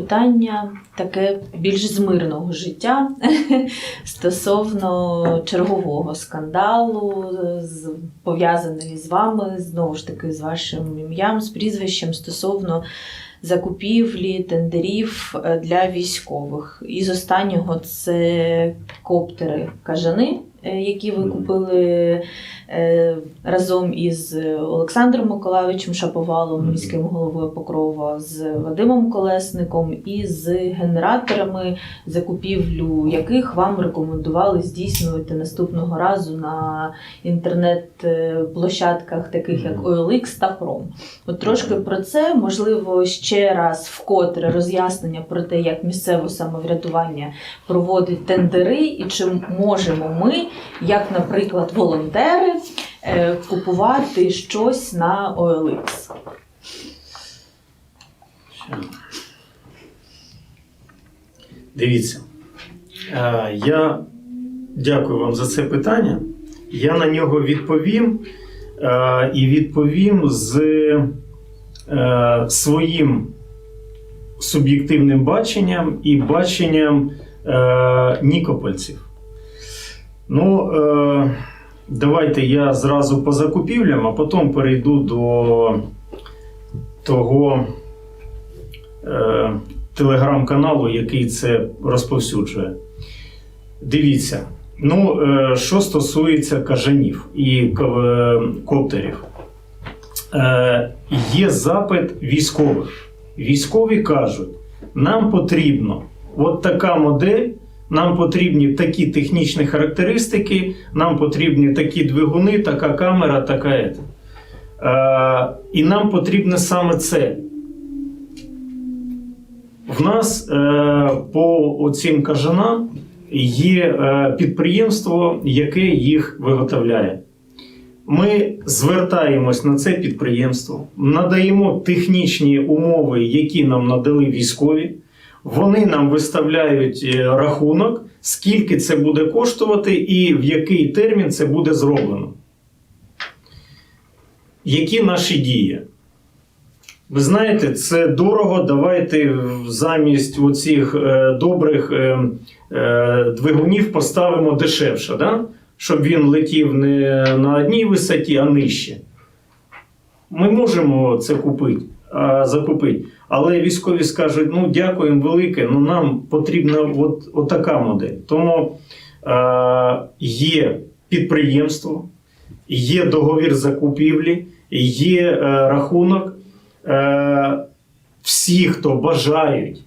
питання таке більш з мирного життя стосовно чергового скандалу, з- пов'язаний з вами, знову ж таки, з вашим ім'ям, з прізвищем стосовно закупівлі тендерів е, для військових. Із останнього це коптери кажани, які ви купили е, разом із Олександром Миколайовичем Шаповалом, міським головою Покрова, з Вадимом Колесником і з генераторами, закупівлю яких вам рекомендували здійснювати наступного разу на інтернет-площадках, таких як. OLX та Chrome. От трошки про це, можливо, ще раз вкотре роз'яснення про те, як місцеве самоврядування проводить тендери, і чи можемо ми, як, наприклад, волонтери, е, купувати щось на OLX. Дивіться, е, я дякую вам за це питання. Я на нього відповім е, і відповім з своїм суб'єктивним баченням і баченням нікопольців. Ну, е, давайте я зразу по закупівлям, а потім перейду до того. Е, телеграм-каналу, який це розповсюджує. Дивіться, ну, е, що стосується кажанів і е, коптерів, Е, є запит військових. Військові кажуть, нам потрібно от така модель, нам потрібні такі технічні характеристики, нам потрібні такі двигуни, така камера, така ета. Е, і нам потрібно саме це. В нас е, по цим кажанам є е, підприємство, яке їх виготовляє. Ми звертаємось на це підприємство, надаємо технічні умови, які нам надали військові. Вони нам виставляють е, рахунок, скільки це буде коштувати і в який термін це буде зроблено. Які наші дії? Ви знаєте, це дорого. Давайте замість оцих е, добрих е, двигунів поставимо дешевше, да? щоб він летів не на одній висоті, а нижче. Ми можемо це купити, закупити. Але військові скажуть: ну дякуємо велике, ну нам потрібна от, от модель. Тому е, є підприємство, є договір закупівлі, є е, рахунок. Е, всі, хто бажають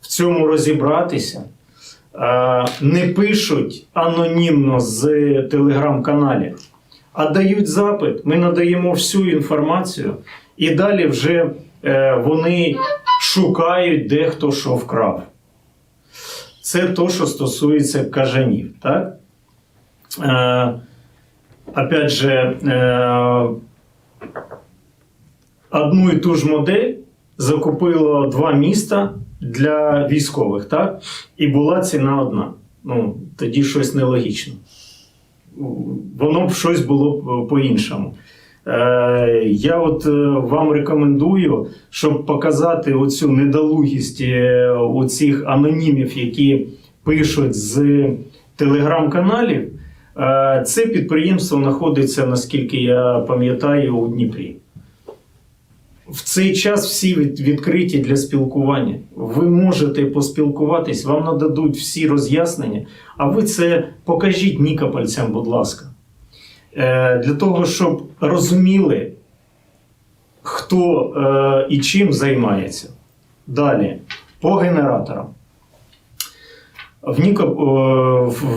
в цьому розібратися, е, не пишуть анонімно з телеграм-каналів, а дають запит. Ми надаємо всю інформацію, і далі вже вони шукають, де хто що вкрав. Це то, що стосується кажанів. Так? Е, опять же, е, одну і ту ж модель закупило два міста для військових, так? І була ціна одна. Ну, тоді щось нелогічно. Воно б щось було по-іншому. Е, я от е, вам рекомендую, щоб показати оцю недолугість е, оцих анонімів, які пишуть з телеграм-каналів. Це підприємство знаходиться, наскільки я пам'ятаю, у Дніпрі. В цей час всі відкриті для спілкування. Ви можете поспілкуватись, вам нададуть всі роз'яснення, а ви це покажіть нікопальцям, будь ласка. Е, для того, щоб розуміли, хто е, і чим займається. Далі, по генераторам. В, Нікоп...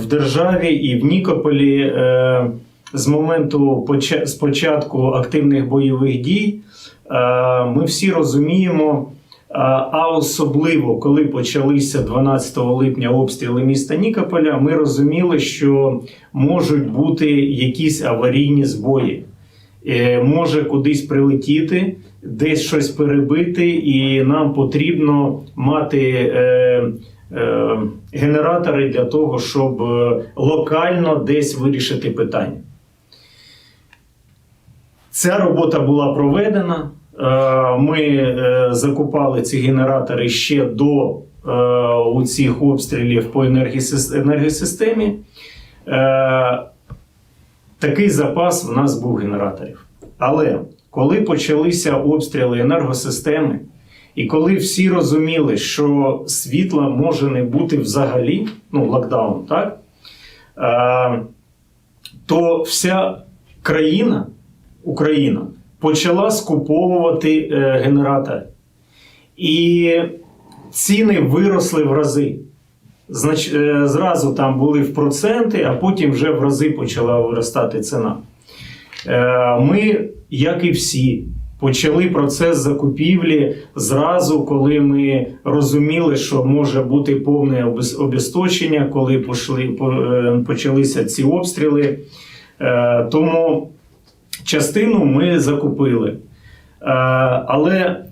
в державі і в Нікополі е, з моменту з початку активних бойових дій ми всі розуміємо, а особливо коли почалися 12 липня обстріли міста Нікополя, ми розуміли, що можуть бути якісь аварійні збої. Е, Може кудись прилетіти, десь щось перебити, і нам потрібно мати е, е, генератори для того, щоб локально десь вирішити питання. Ця робота була проведена. Е, Ми е, закупали ці генератори ще до е, у цих обстрілів по енергосистемі. Такий запас в нас був генераторів. Але коли почалися обстріли енергосистеми, і коли всі розуміли, що світла може не бути взагалі, ну, локдаун, так? То вся країна, Україна, почала скуповувати е, генератори. І ціни виросли в рази. Знач, е, зразу там були в проценти, а потім вже в рази почала виростати ціна. Е, Ми, як і всі, почали процес закупівлі зразу, коли ми розуміли, що може бути повне обесточення, коли пошли, по- е, почалися ці обстріли. Е, Тому частину ми закупили. Е, Але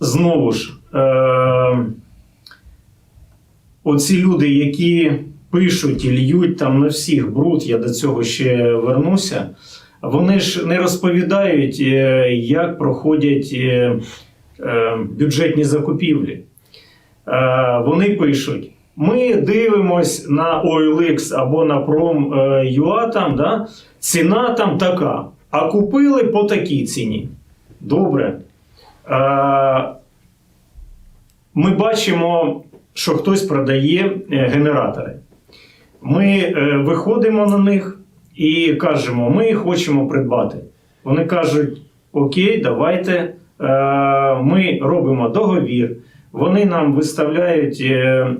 знову ж, е, оці люди, які пишуть і льють там на всіх бруд, я до цього ще вернуся. Вони ж не розповідають, е, як проходять бюджетні закупівлі. Вони пишуть: ми дивимось на OLX або на Prom.ua, там, да, ціна там така, а купили по такій ціні. Добре. Е, Ми бачимо, що хтось продає е, генератори. Ми е, виходимо на них і кажемо, ми хочемо придбати. Вони кажуть: Окей, давайте. Ми робимо договір. Вони нам виставляють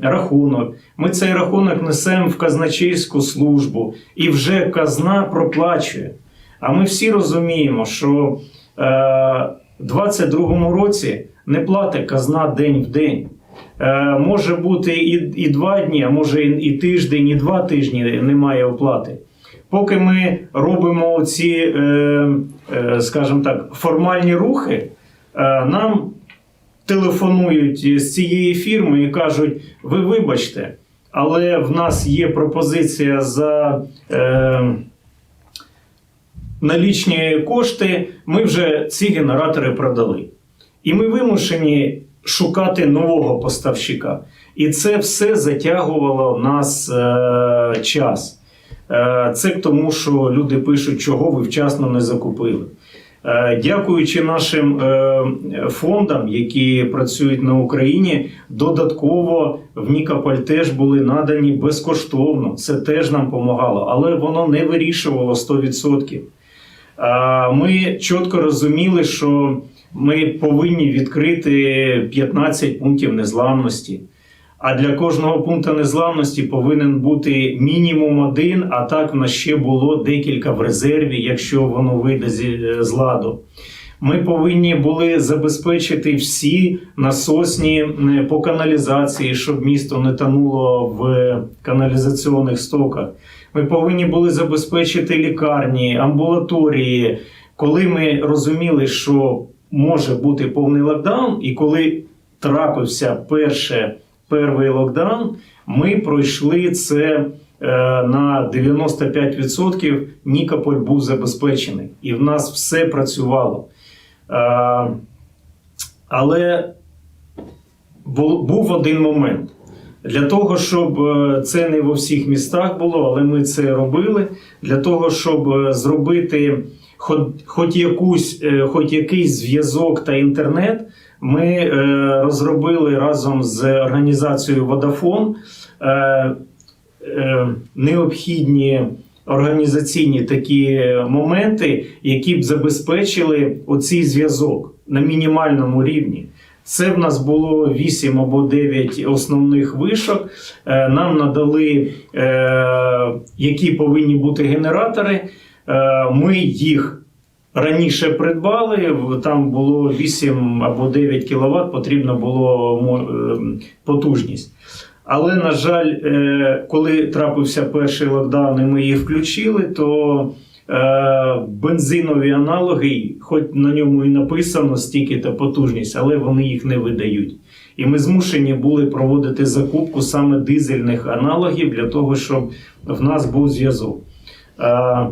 рахунок. Ми цей рахунок несемо в казначейську службу, і вже казна проплачує. А ми всі розуміємо, що е, в 22-му році не платить казна день в день. Е, може бути і, і два дні, а може і, і тиждень, і два тижні немає оплати. Поки ми робимо ці, е, е, скажімо так, формальні рухи, е, нам телефонують з цієї фірми і кажуть: ви вибачте, але в нас є пропозиція за. Е, налічні кошти, ми вже ці генератори продали. І ми вимушені шукати нового поставщика. І це все затягувало в нас е, час. Е, це тому, що люди пишуть, чого ви вчасно не закупили. Е, Дякуючи нашим е, фондам, які працюють на Україні, додатково в Нікополь теж були надані безкоштовно. Це теж нам допомагало, але воно не вирішувало 100%. Ми чітко розуміли, що ми повинні відкрити 15 пунктів незламності. А для кожного пункту незламності повинен бути мінімум один, а так в нас ще було декілька в резерві, якщо воно вийде з ладу. Ми повинні були забезпечити всі насосні е, по каналізації, щоб місто не тонуло в каналізаційних стоках. Ми повинні були забезпечити лікарні, амбулаторії. Коли ми розуміли, що може бути повний локдаун, і коли трапився перше, перший локдаун, ми пройшли це е, на 95%. Нікополь був забезпечений, і в нас все працювало. Е, але був один момент. Для того, щоб е, це не во всіх містах було, але ми це робили. Для того, щоб е, зробити хоч, якусь, е, хоч якийсь зв'язок та інтернет, ми розробили разом з організацією е, необхідні організаційні такі моменти, які б забезпечили оцей зв'язок на мінімальному рівні. Це в нас було 8 або 9 основних вишок. Е, Нам надали, е, які повинні бути генератори. Е, Ми їх раніше придбали. Там було 8 або 9 кВт, потрібна була потужність. Але, на жаль, коли трапився перший локдаун і ми їх включили, то бензинові аналоги, хоч на ньому і написано стільки та потужність, але вони їх не видають. І ми змушені були проводити закупку саме дизельних аналогів для того, щоб в нас був зв'язок. Е,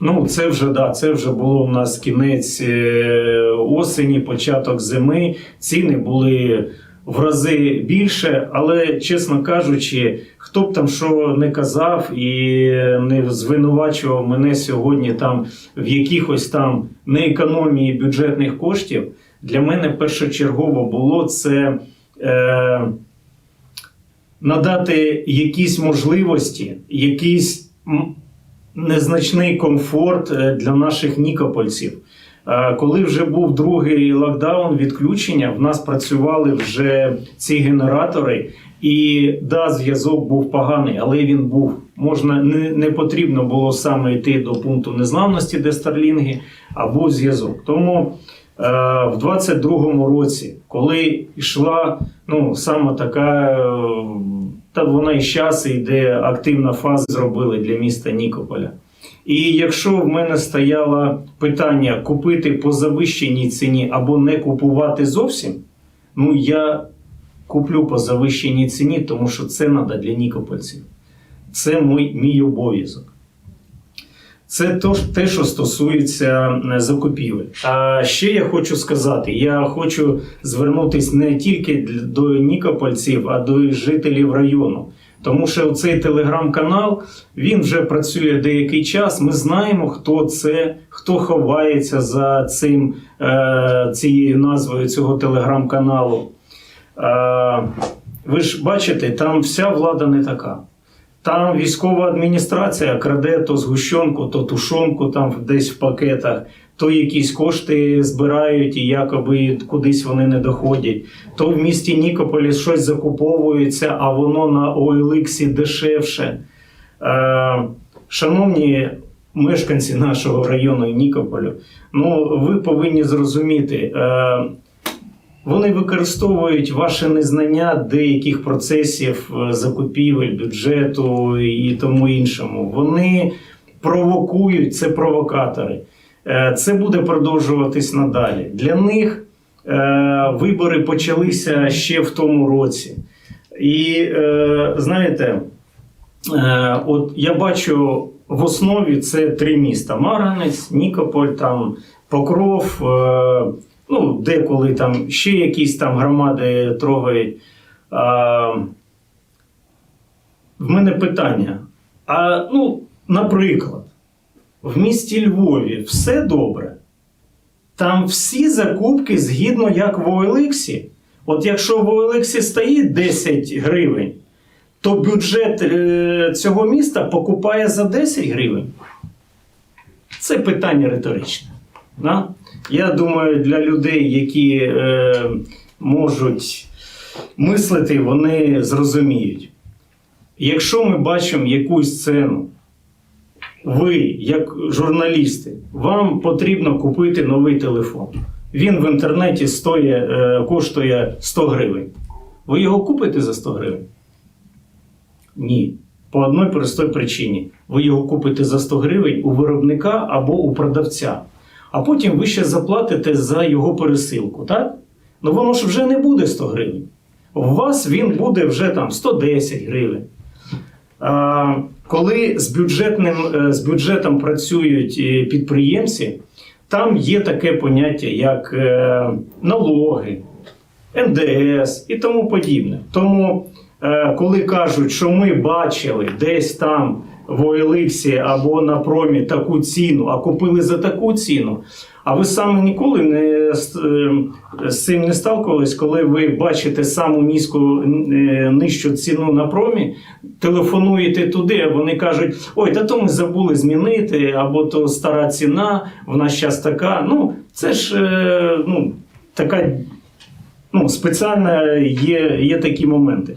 Ну, це вже да, це вже було у нас кінець е, осені, початок зими. Ціни були в рази більше, але, чесно кажучи, хто б там що не казав і не звинувачував мене сьогодні там в якихось там неекономії бюджетних коштів, для мене першочергово було це. Е, надати якісь можливості, якийсь незначний комфорт е, для наших нікопольців. Е, Коли вже був другий локдаун, відключення, в нас працювали вже ці генератори, і да, зв'язок був поганий, але він був. Можна не, не потрібно було саме йти до пункту незламності, де старлінги, а був зв'язок. Тому е, в 22-му році, коли йшла ну, саме така, е, та вона і зараз йде активна фаза, зробили для міста Нікополя. І якщо в мене стояло питання купити по завищеній ціні або не купувати зовсім, ну я куплю по завищеній ціні, тому що це треба для нікопольців. Це мій, мій обов'язок. Це то, те, що стосується закупівель. А ще я хочу сказати: я хочу звернутися не тільки до нікопольців, а до жителів району. Тому що цей телеграм-канал він вже працює деякий час. Ми знаємо, хто це, хто ховається за цим, е, цією назвою цього телеграм-каналу. Е, ви ж бачите, там вся влада не така. Там військова адміністрація краде то згущенку, то тушонку там десь в пакетах, то якісь кошти збирають і якоби кудись вони не доходять. То в місті Нікополі щось закуповується, а воно на OLX дешевше. Е, шановні мешканці нашого району Нікополю, ну ви повинні зрозуміти. Вони використовують ваше незнання деяких процесів е, закупівель, бюджету і тому іншому. Вони провокують це провокатори. Е, Це буде продовжуватись надалі. Для них е, вибори почалися ще в тому році. І знаєте, от я бачу в основі це три міста: Марганець, Нікополь, там Покров. Ну, деколи там ще якісь там громади трогають. А, в мене питання. А, ну, наприклад, в місті Львові все добре. Там всі закупки згідно як в OLX. От якщо в OLX стоїть 10 гривень, то бюджет е, цього міста покупає за 10 гривень. Це питання риторичне. Да? Я думаю, для людей, які е, можуть мислити, вони зрозуміють. Якщо ми бачимо якусь сцену, ви, як журналісти, вам потрібно купити новий телефон. Він в інтернеті стоїть, е, коштує 100 гривень. Ви його купите за 100 гривень? Ні. По одній простій причині. Ви його купите за 100 гривень у виробника або у продавця. А потім ви ще заплатите за його пересилку, так? Ну воно ж вже не буде 100 гривень. У вас він буде вже там 110 гривень. А, коли з, бюджетним, е, з бюджетом працюють е, підприємці, там є таке поняття, як е, налоги, НДС і тому подібне. Тому, коли кажуть, що ми бачили десь там в OLX або на промі таку ціну, а купили за таку ціну. А ви саме ніколи не з, е, з цим не сталкувались, коли ви бачите саму низьку е, нижчу ціну на промі, телефонуєте туди, а вони кажуть: ой, та то ми забули змінити, або то стара ціна, вона зараз така. Ну, це ж е, ну, така ну, спеціально є, є такі моменти.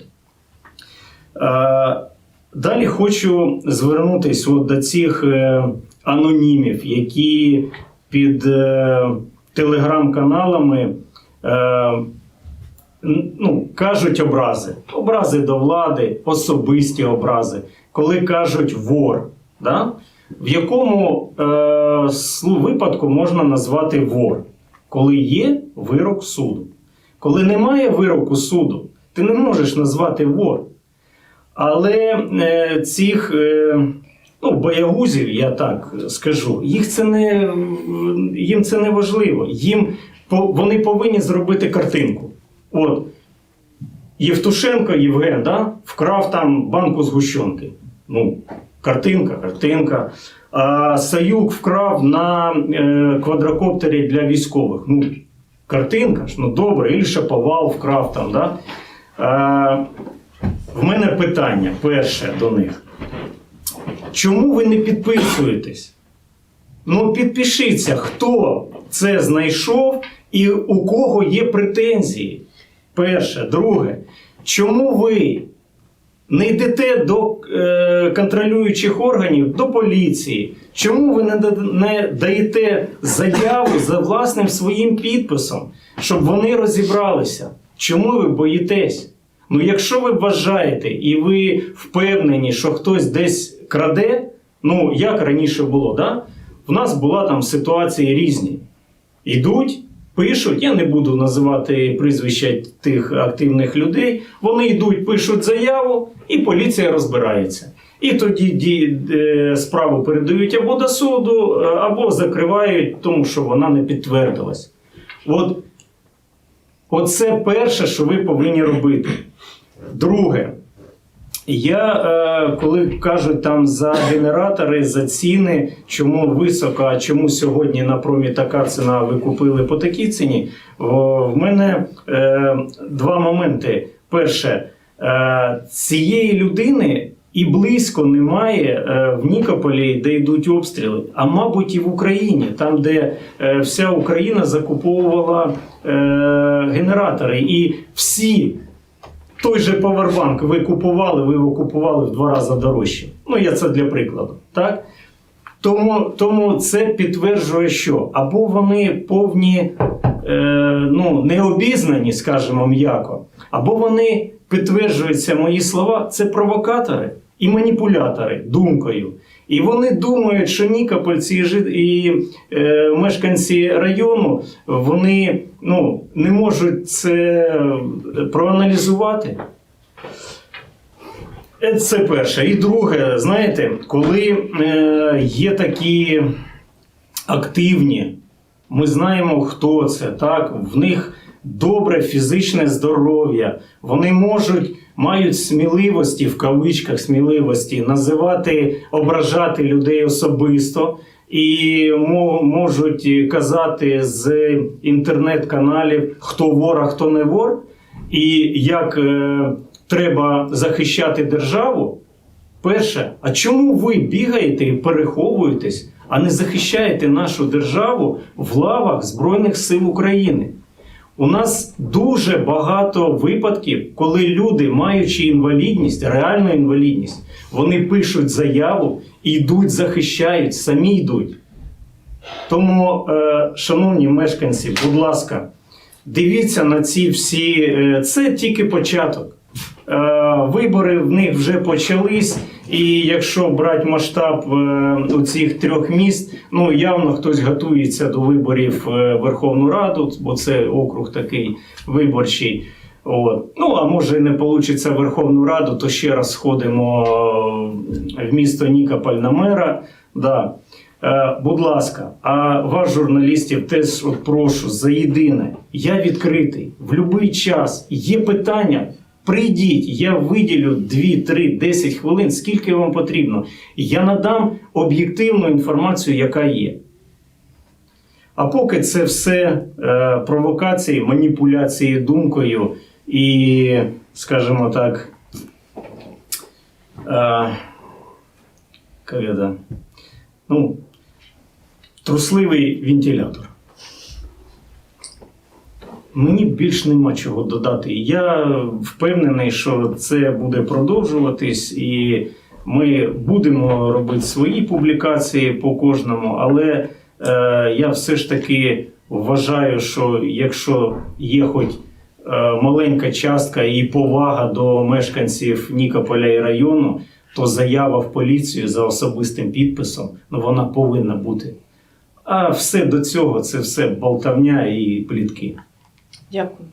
Далі хочу звернутися до цих е, анонімів, які під е, телеграм-каналами е, ну, кажуть образи. Образи до влади, особисті образи, коли кажуть вор. Да? В якому е, випадку можна назвати вор? Коли є вирок суду. Коли немає вироку суду, ти не можеш назвати вор. Але е, цих е, ну, боягузів, я так скажу, їх це не, їм це не важливо. Їм, вони повинні зробити картинку. От, Євтушенко Євген да, вкрав там банку згущенки. Ну, картинка, картинка. А Саюк вкрав на е, квадрокоптері для військових. Ну, картинка ж, ну добре, Іль Шаповал вкрав там. Да? Е, в мене питання перше до них. Чому ви не підписуєтесь? Ну, підпишіться, хто це знайшов і у кого є претензії. Перше. Друге, чому ви не йдете до е, контролюючих органів, до поліції? Чому ви не, не даєте заяву за власним своїм підписом, щоб вони розібралися? Чому ви боїтесь? Ну, якщо ви вважаєте і ви впевнені, що хтось десь краде, ну як раніше було, да? в нас була там ситуації різні. Йдуть, пишуть, я не буду називати прізвища тих активних людей. Вони йдуть, пишуть заяву, і поліція розбирається. І тоді ді, е, справу передають або до суду, е, або закривають, тому що вона не підтвердилась. От, оце перше, що ви повинні робити. Друге, я е, коли кажуть там за генератори, за ціни, чому висока, а чому сьогодні на промі така ціна ви купили по такій ціні? В мене е, два моменти. Перше, е, цієї людини і близько немає в Нікополі, де йдуть обстріли, а мабуть, і в Україні, там, де вся Україна закуповувала генератори, і всі той же Powerbank ви купували, ви його купували в два рази дорожче. Ну, я це для прикладу. Так? Тому, тому це підтверджує, що або вони повні, е, ну, необізнані, скажімо м'яко, або вони підтверджуються мої слова, це провокатори і маніпулятори думкою. І вони думають, що Нікопольці і, жит- і е, мешканці району вони ну, не можуть це проаналізувати. Е, Це перше. І друге, знаєте, коли е, є такі активні, ми знаємо, хто це, так? в них добре фізичне здоров'я, вони можуть, мають сміливості, в кавичках сміливості, називати, ображати людей особисто. І можуть казати з інтернет-каналів, хто вор, а хто не вор, і як е, треба захищати державу. Перше, а чому ви бігаєте і переховуєтесь, а не захищаєте нашу державу в лавах Збройних сил України? У нас дуже багато випадків, коли люди, маючи інвалідність, реальну інвалідність, вони пишуть заяву і йдуть, захищають, самі йдуть. Тому, е, шановні мешканці, будь ласка, дивіться на ці всі. е, Це тільки початок. Е, Вибори в них вже почались, і якщо брати масштаб е, у цих трьох міст, ну явно хтось готується до виборів е, Верховну Раду, бо це округ такий виборчий. От. Ну, а може не вийде Верховну Раду, то ще раз сходимо е, в місто Нікополь на мера. Да. Е, будь ласка, а вас, журналістів, теж от прошу за єдине. Я відкритий в будь-який час. Є питання. Прийдіть, я виділю 2, 3, 10 хвилин, скільки вам потрібно. Я надам об'єктивну інформацію, яка є. А поки це все е, провокації, маніпуляції думкою і, скажімо так, е, як ну, трусливий вентилятор. Мені більш нема чого додати. Я впевнений, що це буде продовжуватись, і ми будемо робити свої публікації по кожному, але е, я все ж таки вважаю, що якщо є хоч е, маленька частка і повага до мешканців Нікополя і району, то заява в поліцію за особистим підписом ну, вона повинна бути. А все до цього це все болтавня і плітки. Дякую.